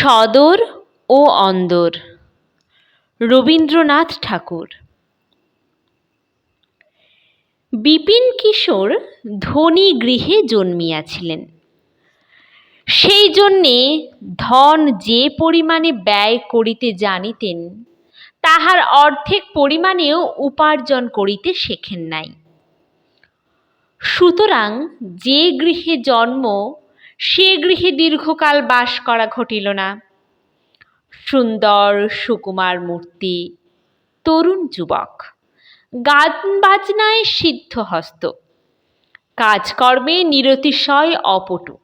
সদর ও অন্দর। রবীন্দ্রনাথ ঠাকুর। বিপিন কিশোর ধনী গৃহে জন্মিয়াছিলেন। সেই জন্যে ধন যে পরিমাণে ব্যয় করিতে জানিতেন, তাহার অর্ধেক পরিমাণেও উপার্জন করিতে শেখেন নাই। সুতরাং যে গৃহে জন্ম সে গৃহে দীর্ঘকাল বাস করা ঘটিল না। সুন্দর সুকুমার মূর্তি, তরুণ যুবক, গান বাজনায় সিদ্ধহস্ত কাজকর্মে নিরতিশয় অপটু,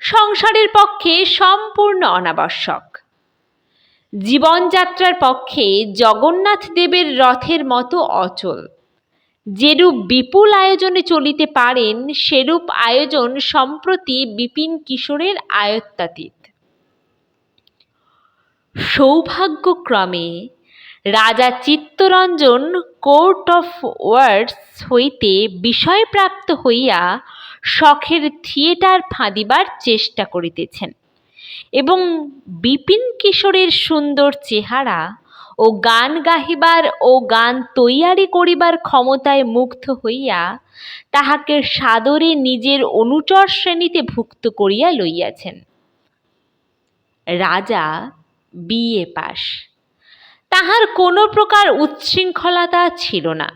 সংসারের পক্ষে সম্পূর্ণ অনাবশ্যক। জীবনযাত্রার পক্ষে জগন্নাথ দেবের রথের মতো অচল। যেরূপ বিপুল আয়োজনে চলিতে পারেন, সেরূপ আয়োজন সম্প্রতি বিপিন কিশোরের আয়ত্তাতীত। সৌভাগ্যক্রমে রাজা চিত্তরঞ্জন কোর্ট অফ ওয়ার্ডস হইতে বিষয়প্রাপ্ত হইয়া শখের থিয়েটার ফাঁদিবার চেষ্টা করিতেছেন এবং বিপিন কিশোরের সুন্দর চেহারা ও গান গাহিবার ও গান তৈয়ারি করিবার ক্ষমতায় মুগ্ধ হইয়া তাহাকে সাদরে নিজের অনুচর শ্রেণীতে ভুক্ত করিয়া লইয়াছেন। রাজা বিএ পাস। তাহার কোনো প্রকার উচ্ছৃঙ্খলতা ছিল না।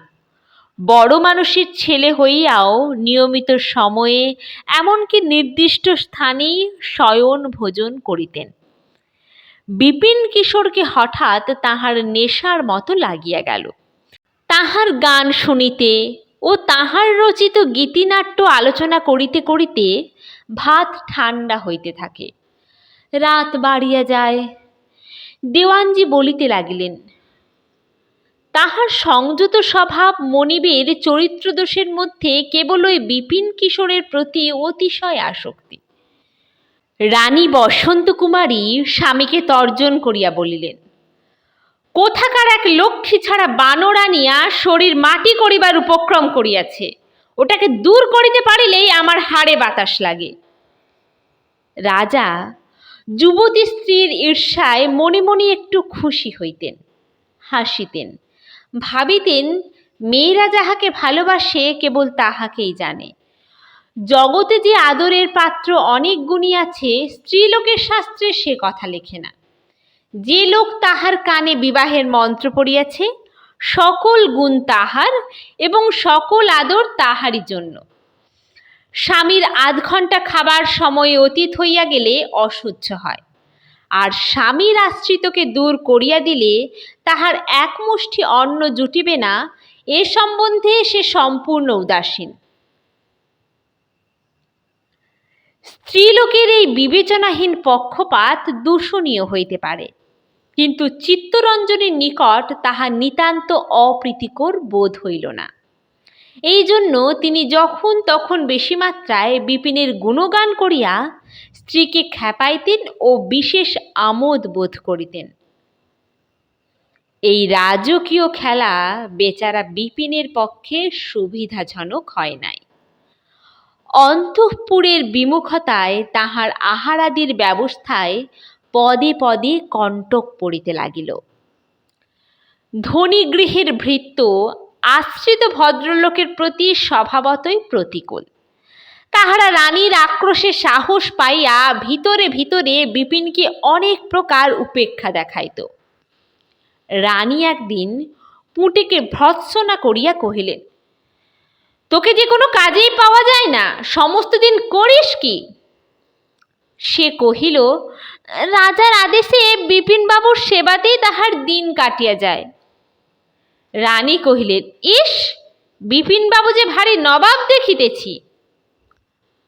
বড় মানুষের ছেলে হইয়াও নিয়মিত সময়ে এমনকি নির্দিষ্ট স্থানেই শয়ন ভোজন করিতেন। বিপিন কিশোরকে হঠাৎ তাহার নেশার মতো লাগিয়া গেল। তাহার গান শুনিতে ও তাহার রচিত গীতিনাট্য আলোচনা করিতে করিতে ভাত ঠান্ডা হইতে থাকে। রাত বাড়িয়া যায়। দেওয়ানজি বলিতে লাগিলেন, তাহার সংযত স্বভাব মনিবের চরিত্রদোষের মধ্যে কেবল ওই বিপিন কিশোরের প্রতি অতিশয় আসক্তি। রানী বসন্ত কুমারী স্বামীকে তর্জন করিয়া বলিলেন, কোথাকার এক লক্ষ্মী ছাড়া বানর আনিয়া শরীর মাটি করিবার উপক্রম করিয়াছে? ওটাকে দূর করিতে পারিলেই আমার হাড়ে বাতাস লাগে। রাজা যুবতী স্ত্রীর ঈর্ষায় মনে মনে একটু খুশি হইতেন, হাসিতেন, ভাবিতেন মেয়েরা যাহাকে ভালোবাসে কেবল তাহাকেই জানে। জগতে যে আদরের পাত্র অনেক গুণী আছে, স্ত্রীলোকের শাস্ত্রে সে কথা লেখে না। যে লোক তাহার কানে বিবাহের মন্ত্র পড়িয়াছে, সকল গুণ তাহার এবং সকল আদর তাহারই জন্য। স্বামীর আধ ঘণ্টা খাবার সময় অতীত হইয়া গেলে অসহ্য হয়। আর স্বামীর আশ্রিতকে দূর করিয়া দিলে তাহার এক মুষ্টি অন্ন জুটিবে না, এ সম্বন্ধে সে সম্পূর্ণ উদাসীন। স্ত্রীলোকের এই বিবেচনাহীন পক্ষপাত দূষণীয় হইতে পারে। কিন্তু চিত্তরঞ্জনের নিকট তাহা নিতান্ত অপ্রীতিকর বোধ হইল না। এই জন্য তিনি যখন তখন বেশি মাত্রায় বিপিনের গুণগান করিয়া স্ত্রীকে খ্যাপাইতেন ও বিশেষ আমোদ বোধ করিতেন। এই রাজকীয় খেলা বেচারা বিপিনের পক্ষে সুবিধাজনক হয় নাই। অন্তঃপুরের বিমুখতায় তাহার আহারাদির ব্যবস্থায় পদে পদে কণ্টক পড়িতে লাগিল। ধনী গৃহের ভৃত্য আশ্রিত ভদ্রলোকের প্রতি স্বভাবতই প্রতিকূল। তাহারা রানীর আক্রোশে সাহস পাইয়া ভিতরে ভিতরে বিপিনকে অনেক প্রকার উপেক্ষা দেখাইত। রানী একদিন পুঁটিকে ভৎসনা করিয়া কহিলেন তোকে যে কোনো কাজেই পাওয়া যায় না, সমস্ত দিন করিস কি? সে কহিল, রাজার আদেশে বিপিনবাবুর সেবাতেই তাহার দিন কাটিয়া যায়। রানী কহিলেন, ইস, বিপিনবাবু যে ভারী নবাব দেখিতেছি।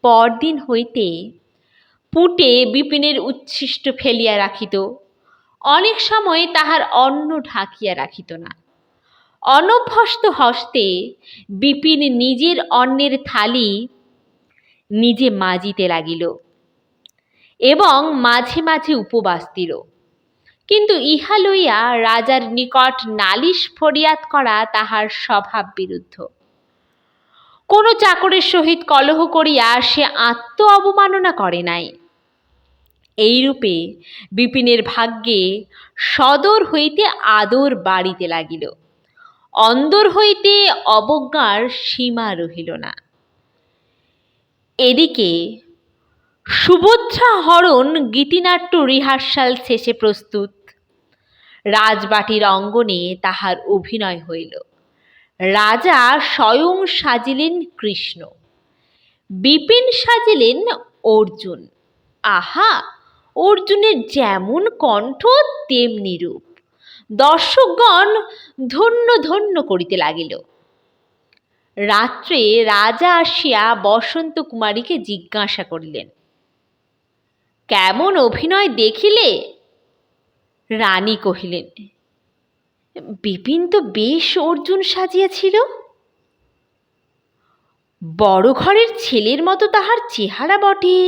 পরদিন হইতে পুটে বিপিনের উচ্ছিষ্ট ফেলিয়া রাখিত, অনেক সময় তাহার অন্ন ঢাকিয়া রাখিত না। অনভ্যস্ত হস্তে বিপিন নিজের অন্নের থালি নিজে মাজিতে লাগিল এবং মাঝে মাঝে উপবাস দিল। কিন্তু ইহা লইয়া রাজার নিকট নালিশ ফরিয়াদ করা তাহার স্বভাব বিরুদ্ধ। কোন চাকরের সহিত কলহ করিয়া সে আত্ম অবমাননা করে নাই। এইরূপে বিপিনের ভাগ্যে সদর হইতে আদর বাড়িতে লাগিল। অন্দর হইতে অবজ্ঞার সীমা রহিল না। এদিকে সুভদ্রা হরণ গীতিনাট্য রিহার্সাল শেষে প্রস্তুত। রাজবাটির অঙ্গনে তাহার অভিনয় হইল। রাজা স্বয়ং সাজিলেন কৃষ্ণ, বিপিন সাজিলেন অর্জুন। আহা, অর্জুনের যেমন কণ্ঠ, তেমনি রূপ। দর্শকগণ ধন্য ধন্য করিতে লাগিল। রাত্রে রাজা আসিয়া বসন্ত কুমারীকে জিজ্ঞাসা করিলেন, কেমন অভিনয় দেখিলে? রানী কহিলেন, বিপিন তো বেশ অর্জুন সাজিয়াছিল। বড় ঘরের ছেলের মতো তাহার চেহারা বটে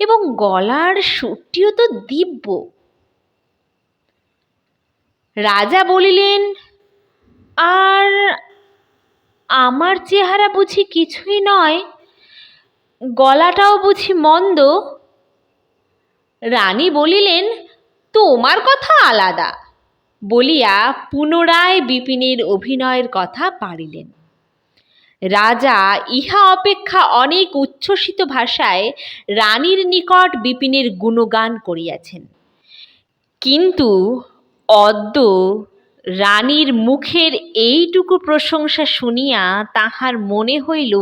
এবং গলার সুরটিও তো দিব্য। রাজা বলিলেন, আর আমার চেহারা বুঝি কিছুই নয়, গলাটাও বুঝি মন্দ? রানী বলিলেন, তোমার কথা আলাদা। বলিয়া পুনরায় বিপিনের অভিনয়ের কথা পারিলেন রাজা ইহা অপেক্ষা অনেক উচ্ছ্বসিত ভাষায় রানীর নিকট বিপিনের গুণগান করিয়াছেন। কিন্তু অদ্য রানীর মুখের এইটুকু প্রশংসা শুনিয়া তাহার মনে হইল,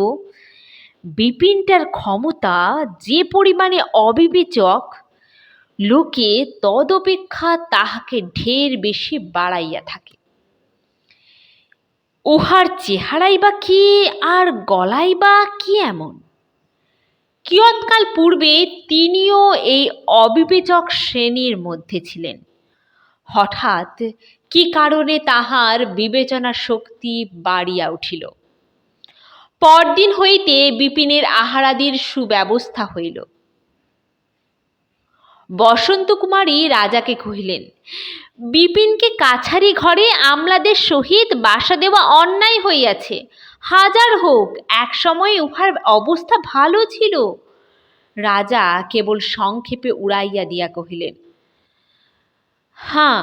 বিপিনটার ক্ষমতা যে পরিমাণে অবিবেচক, লোকে তদপেক্ষা তাহাকে ঢের বেশি বাড়াইয়া থাকে। উহার চেহারাই বা কি, আর গলাই বা কি এমন? কিয়ৎকাল পূর্বে তিনিও এই অবিবেচক শ্রেণির মধ্যে ছিলেন। হঠাৎ কি কারণে তাহার বিবেচনা শক্তি বাড়িয়া উঠিল? পরদিন হইতে বিপিনের আহারাদির সুব্যবস্থা হইল। বসন্ত কুমারী রাজাকে কহিলেন, বিপিনকে কাছারি ঘরে আমলাদের সহিত বাসা দেওয়া অন্যায় হইয়াছে। হাজার হোক, এক সময় উহার অবস্থা ভালো ছিল। রাজা কেবল সংক্ষেপে উড়াইয়া দিয়া কহিলেন হাঁ,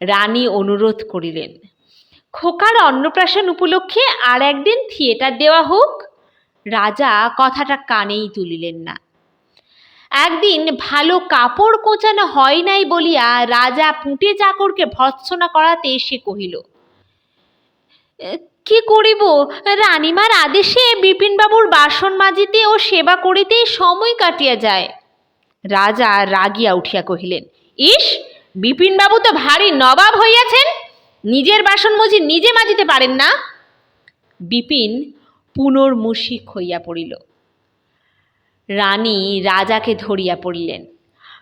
রানী অনুরোধ করিলেন। খোকার অন্নপ্রাশন উপলক্ষে আর একদিন থিয়েটার দেওয়া হোক। রাজা কথাটা কানেই তুলিলেন না। একদিন ভালো কাপড় কোচানো হয় নাই বলিয়া রাজা পুঁটে চাকরকে ভৎসনা করাতে সে কহিল কি করিব? রানীমার আদেশে বিপিনবাবুর বাসন মাজিতে ও সেবা করিতেই সময় কাটিয়া যায়। রাজা রাগিয়া উঠিয়া কহিলেন ইস, বিপিনবাবু তো ভারী নবাব হইয়াছেন। নিজের বাসন মজি নিজে মাজিতে পারেন না। বিপিন পুনর্মুষিক হইয়া পড়িল। রানী রাজাকে ধরিয়া পড়িলেন।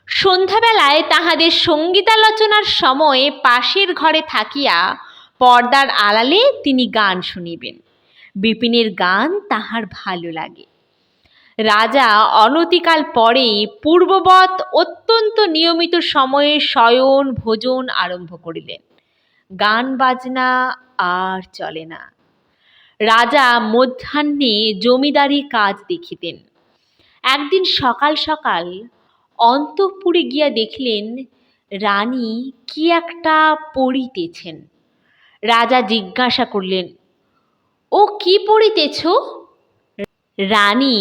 সন্ধ্যাবেলায় তাহাদের সঙ্গীতালোচনার সময় পাশের ঘরে থাকিয়া পর্দার আড়ালে তিনি গান শুনিবেন। বিপিনের গান তাহার ভালো লাগে। রাজা অনতিকাল পরেই পূর্ববৎ অত্যন্ত নিয়মিত সময়ে শয়ন, ভোজন আরম্ভ করিলেন। গান বাজনা আর চলে না। রাজা মধ্যাহ্নে জমিদারি কাজ দেখিতেন। একদিন সকাল সকাল অন্তঃপুরে গিয়া দেখলেন, রানী কি একটা পড়িতেছেন। রাজা জিজ্ঞাসা করলেন, ও কি পড়িতেছ? রানী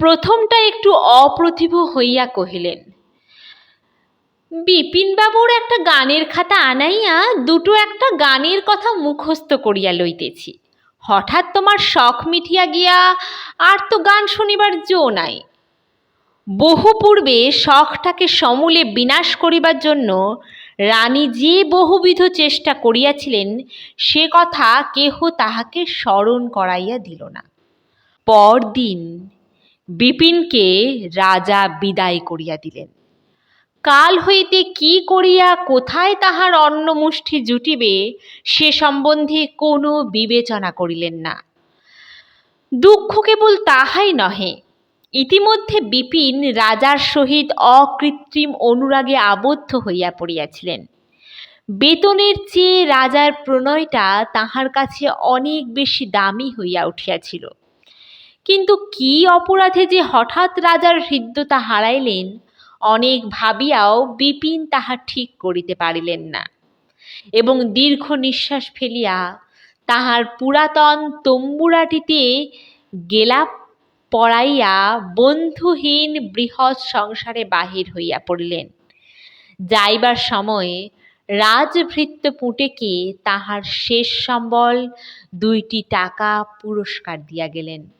প্রথমটা একটু অপ্রতিভ হইয়া কহিলেন, বিপিনবাবুর একটা গানের খাতা আনাইয়া দুটো একটা গানের কথা মুখস্থ করিয়া লইতেছি। হঠাৎ তোমার শখ মিঠিয়া গিয়া আর তো গান শুনিবার জো নাই। বহু পূর্বে শখটাকে সমূলে বিনাশ করিবার জন্য রানী যে বহুবিধ চেষ্টা করিয়াছিলেন, সে কথা কেহ তাহাকে স্মরণ করাইয়া দিল না। পরদিন বিপিনকে রাজা বিদায় করিয়া দিলেন। কাল হইতে কি করিয়া কোথায় তাহার অন্নমুষ্টি জুটিবে সে সম্বন্ধে কোনো বিবেচনা করিলেন না। দুঃখ কেবল তাহাই নহে, ইতিমধ্যে বিপিন রাজার সহিত অকৃত্রিম অনুরাগে আবদ্ধ হইয়া পড়িয়াছিলেন। বেতনের চেয়ে রাজার প্রণয়টা তাহার কাছে অনেক বেশি দামি হইয়া উঠিয়াছিল। কিন্তু কি অপরাধে যে হঠাৎ রাজার হৃদ্যতা হারাইলেন, অনেক ভাবিয়াও বিপিন তাহা ঠিক করিতে পারিলেন না। এবং দীর্ঘ নিঃশ্বাস ফেলিয়া তাহার পুরাতন তম্বুরাটিতে গেলাপ পড়াইয়া বন্ধুহীন বৃহৎ সংসারে বাহির হইয়া পড়িলেন। যাইবার সময়ে রাজভৃত্য পুঁটেকে তাহার শেষ সম্বল দুইটি টাকা পুরস্কার দিয়া গেলেন।